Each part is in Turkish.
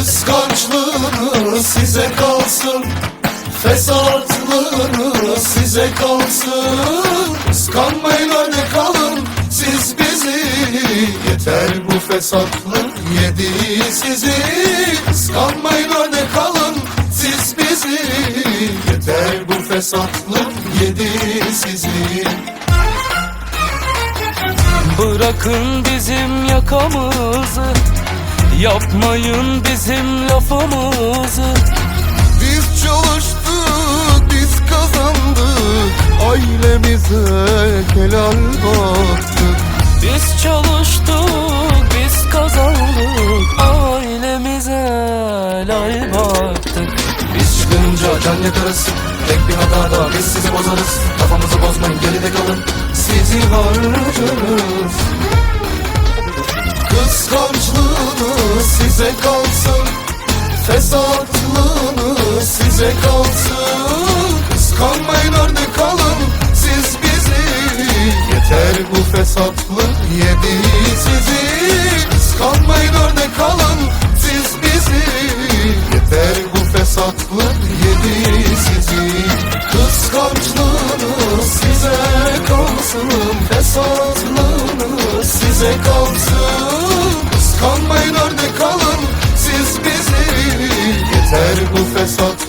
Kıskançlığınız size kalsın. Fesatlığınız size kalsın. Kıskanmayın örnek alın siz bizi. Yeter bu fesatlık yedi sizi. Kıskanmayın örnek alın siz bizi. Yeter bu fesatlık yedi sizi. Bırakın bizim yakamızı Yapmayın bizim lafımızı. Biz çalıştık, biz kazandık. Ailemize helal baktık. Biz çalıştık, biz kazandık. Ailemize lay baktık. Biz çıkınca can yakarız. Tek bir hatada biz sizi bozarız. Kafamızı bozmayın geride kalın. Sizi harcarız. Kıskançlığınız size kalsın. Fesatlığınız size kalsın. Kıskanmayın örnek alın siz bizi. Yeter bu fesatlık yedi sizi. Kıskanmayın örnek alın siz bizi. Yeter bu fesatlık yedi sizi. Kıskançlığınız size kalsın. Fesatlığınız size kalsın Yeter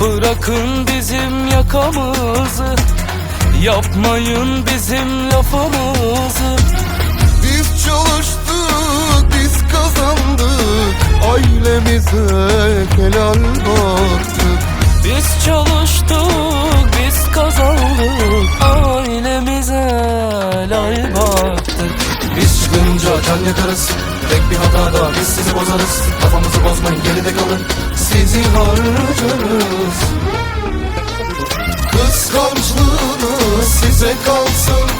Bırakın bizim yakamızı. Yapmayın bizim lafımızı. Biz çalıştık, biz kazandık. Ailemize helal baktık. Biz çalıştık, Çıkınca can yakarız. Tek bir hatada biz sizi bozarız. Kafamızı bozmayın geride kalın. Sizi harcarız. Kıskançlığınız size kalsın.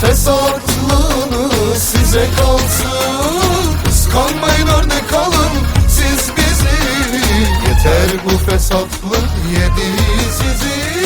Fesatlığınız size kalsın. Kıskanmayın örnek alın. Siz bizi. Yeter bu fesatlık yedi sizi